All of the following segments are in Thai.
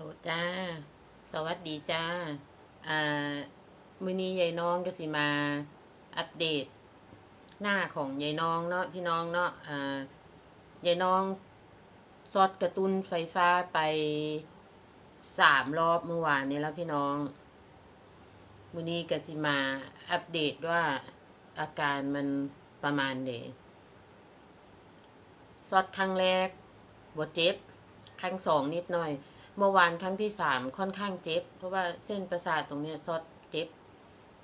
ลโหลจ้า สวัสดีจ้า อ่า มือนี้ยายน้องก็สิมาอัปเดต หน้าของยายน้องเนาะพี่น้องเนาะ อ่ายายน้องซอดกระตุ้นไฟฟ้าไปสามรอบเมื่อวานนี้แล้วพี่น้อง มือนี้ก็สิมาอัปเดตว่าอาการมันประมาณเดซอดครั้งแรกบ่เจ็บครั้งสองนิดหน่อย เมื่อวานครั้งที่สามค่อนข้างเจ็บ เพราะว่าเส้นประสาทตรงเนี้ยซอดเจ็บ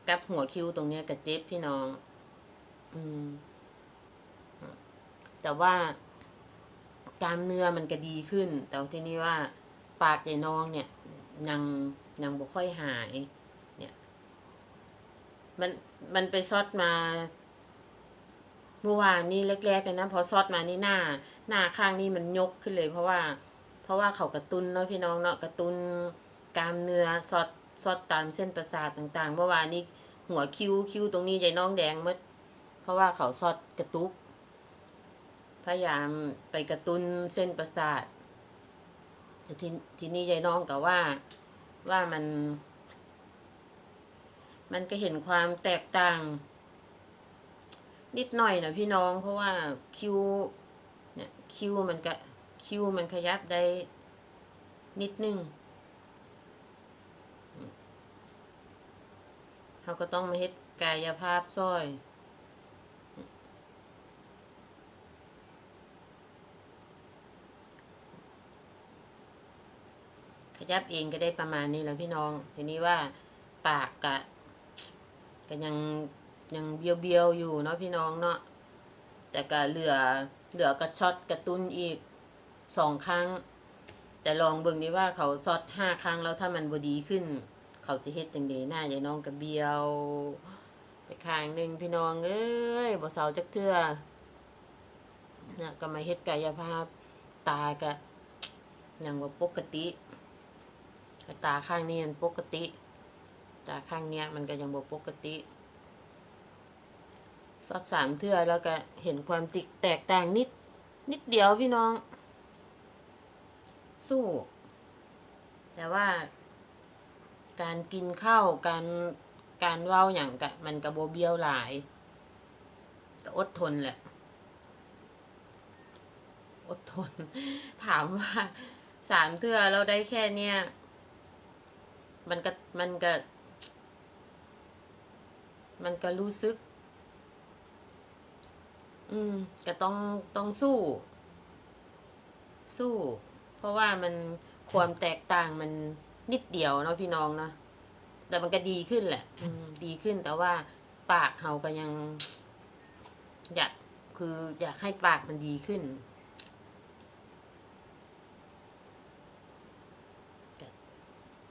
กับหัวคิ้วตรงเนี้ยก็เจ็บพี่น้อง อืม แต่ว่ากล้ามเนื้อมันก็ดีขึ้น แต่ที่นี่ว่า ปากยายน้องเนี่ยยังยังบ่ค่อยหาย เนี่ย มันมันไปซอดมาเมื่อวานนี่แรกๆเลยนะพอซอดมานี่หน้า หน้าข้างนี่มันยกขึ้นเลย เพราะว่า เพราะว่าเขากระตุ้นเนาะพี่น้องเนาะกระตุ้นกล้ามเนื้อซอดซอดตามเส้นประสาทต่างๆ เมื่อวานนี้หัวคิ้วคิ้วตรงนี้ยายน้องแดงหมดเพราะว่าเขาซอดกระตุก พยายามไปกระตุ้นเส้นประสาทแต่ทีทีนี้ยายน้องก็ว่าว่ามัน มันก็เห็นความแตกต่าง นิดหน่อยนะพี่น้อง เพราะว่าคิ้วเนี่ยคิ้วมันก็ คิวมันขยับได้นิดนึงเขาก็ต้องมาเฮ็ดกายภาพซ้อยขยับเองก็ได้ประมาณนี้แล้วพี่น้อง ทีนี้ว่าปากกะก็ยังยังเบี้ยวเบี้ยวๆอยู่เนาะพี่น้องเนาะแต่ก็เหลือเหลือกระช็อตกระตุ้นอีก สองครั้ง แต่ลองเบิ่งดีว่าเขาซอดห้าครั้งแล้วถ้ามันบดีขึ้น เขาจะเฮ็ดจังเดหน้ายายน้องกระเบียว ไปข้างหนึ่งพี่น้องเอ้ยบ่เสาจักเทื่อนะก็มาเฮ็ดกายภาพตากะยังว่าปกติตาข้างนี้มันปกติ ตาข้างเนี้ยมันก็ยังบ่ปกติซอดสามเทื่อแล้วก็เห็นความติแตกต่างนิด นิดเดียวพี่น้อง สู้ แต่ว่าการกินข้าวการการเว้าอย่างกะมันกระโบเบี้ยวหลายก็อดทนแหละ อดทน ถามว่าสามเทื่อเราได้แค่เนี้ยมันก็มันก็ มันก็รู้สึก อืม ก็ต้องต้องสู้ สู้ ราะว่ามันความแตกต่างมันนิดเดียวเนาะพี่น้องเนาะแต่มันก็ดีขึ้นแหละ อืมดีขึ้นแต่ว่าปากเขาก็ยัง อยากคืออยากให้ปากมันดีขึ้นก็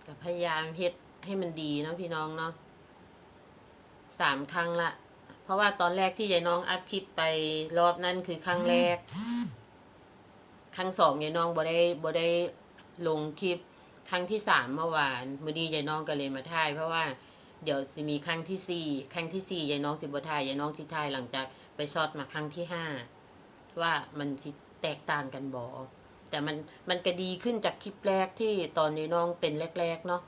ก็พยายามเฮ็ดให้มันดีเนาะพี่น้องเนาะสามครั้งละ เพราะว่าตอนแรกที่ยายน้องอัดคลิปไปรอบนั้นคือครั้งแรก ครั้งสองยายน้องบ่ได้บ่ได้ลงคลิปครั้งที่สามเมื่อวานมื้อนี้ยายน้องก็เลยมาถ่าย เพราะว่าเดี๋ยวสิมีครั้งที่สี่ครั้งที่สี่ยายน้องสิบ่ถ่ายยายน้องสิถ่ายหลังจากไปช็อตมาครั้งที่ห้าว่ามันสิแตกต่างกันบ่แต่มันมันก็ดีขึ้นจากคลิปแรกที่ตอนยายน้องเป็นแรกๆเนาะ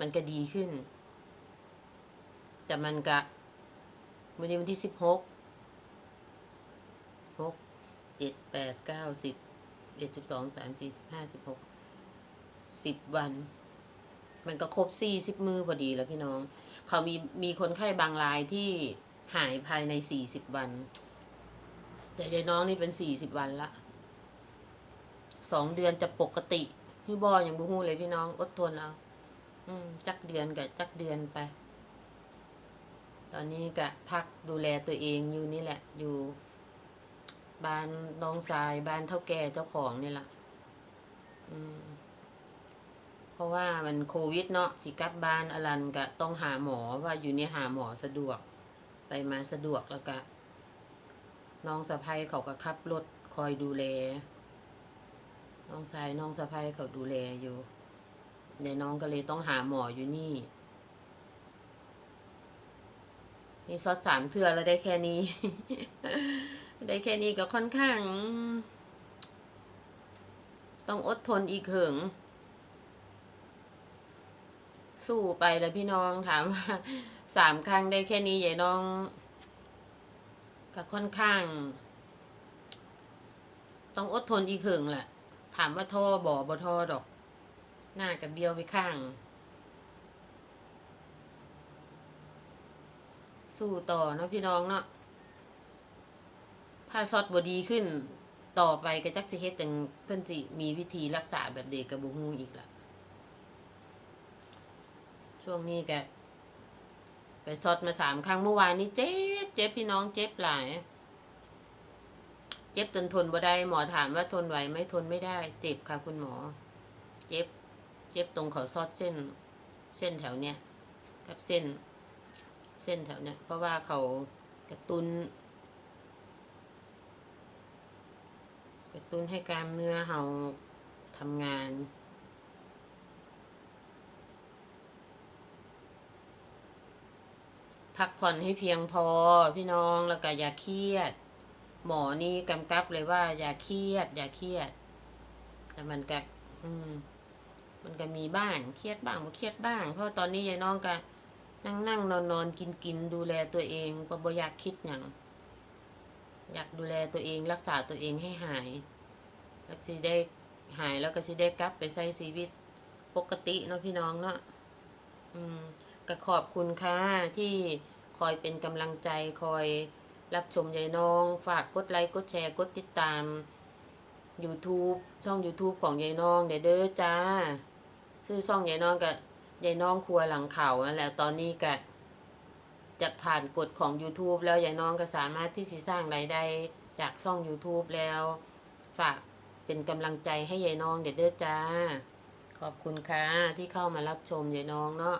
มันก็ดีขึ้น แต่มันก็วันนี้วันที่สิบหกหกเจ็ดแปดเก้าสิบ บเอ็ดสิบสองสามสี่สิบห้าสิบหกสิบวัน มันก็ครบสี่สิบมือพอดีแล้วพี่น้อง เขามีมีคนไข้บางรายที่หายภายในสี่สิบวัน แต่ยายน้องนี่เป็นสี่สิบวันละสองเดือนจะปกติพี่บอยังบูฮูเลยพี่น้องอดทนเอาอืม จักเดือนกับจักเดือนไป ตอนนี้ก็พักดูแลตัวเองอยู่นี่แหละอยู่ บ้านน้องทรายบ้านเท่าแก่เจ้าของนี่แหละเพราะว่ามันโควิดเนาะสิกับบ้านอลันก็ต้องหาหมอว่าอยู่ในหาหมอสะดวก ไปมาสะดวกแล้วก็น้องสะพ้ยเขาก็ขับรถคอยดูแล น้องชายน้องสะพ้ยเขาดูแลอยู่เดี๋ยน้องก็เลยต้องหาหมออยู่นี่ นี่ซอสสามเทือแล้วได้แค่นี้ ได้แค่นี้ก็ค่อนข้าง ต้องอดทนอีกเหิงสู้ไปแล้วพี่น้องถามว่าสามครั้งได้แค่นี้ยายน้อง ก็ค่อนข้าง ต้องอดทนอีกเหึงแหละถามว่าท่อบ่อบ่ท่อดอก หน้ากับเบี้ยวไปข้าง สู้ต่อเนาะพี่น้องเนาะ ถ้าซอดบดีขึ้น ต่อไปก็จักสิเฮ็ดจังเพิ่นสิมีวิธีรักษาแบบเด็กกับบุฮูอีกละช่วงนี้แกไปซอดมาสามครั้งเมื่อวานนี้เจ็บ เจ็บพี่น้องเจ็บหลาย เจ็บจนทนบ่ได้หมอถามว่าทนไหวไหมทนไม่ได้ เจ็บค่ะคุณหมอ เจ็บ เจ็บตรงเขาซอดเส้น เส้นแถวเนี้ยกับเส้น เส้นแถวเนี้ยเพราะว่าเขากระตุน กระตุ้นให้กล้ามเนื้อเราทำงานพักผ่อนให้เพียงพอพี่น้องแล้วก็อย่าเครียด หมอนี่กำกับเลยว่า อย่าเครียด อย่าเครียด แต่มันก็อืม มันก็มีบ้างเครียดบ้างบ่เครียดบ้าง เพราะตอนนี้ยายน้องก็นั่งนั่งนอนนอนกินกินดูแลตัวเองก็บ่อยากคิดอย่าง อยากดูแลตัวเองรักษาตัวเองให้หายแล้วสิได้หายแล้วก็สิได้กลับไปใช้ชีวิตปกติเนาะพี่น้องเนาะอืมก็ขอบคุณค่ะที่คอยเป็นกำลังใจคอยรับชมยายน้อง ฝากกดไลค์กดแชร์กดติดตาม YouTube ช่อง YouTube ของยายน้องเด้อจ้าชื่อช่องยายน้องกับยายน้องครัวหลังเขานั่นแหละตอนนี้ก็ จะผ่านกฎของ YouTube แล้วยายน้องก็สามารถที่จะสร้างรายได้จากช่อง YouTube แล้ว ฝากเป็นกำลังใจให้ยายน้องเด็ดเด้อจ้า ขอบคุณค่ะที่เข้ามารับชมยายน้องเนาะ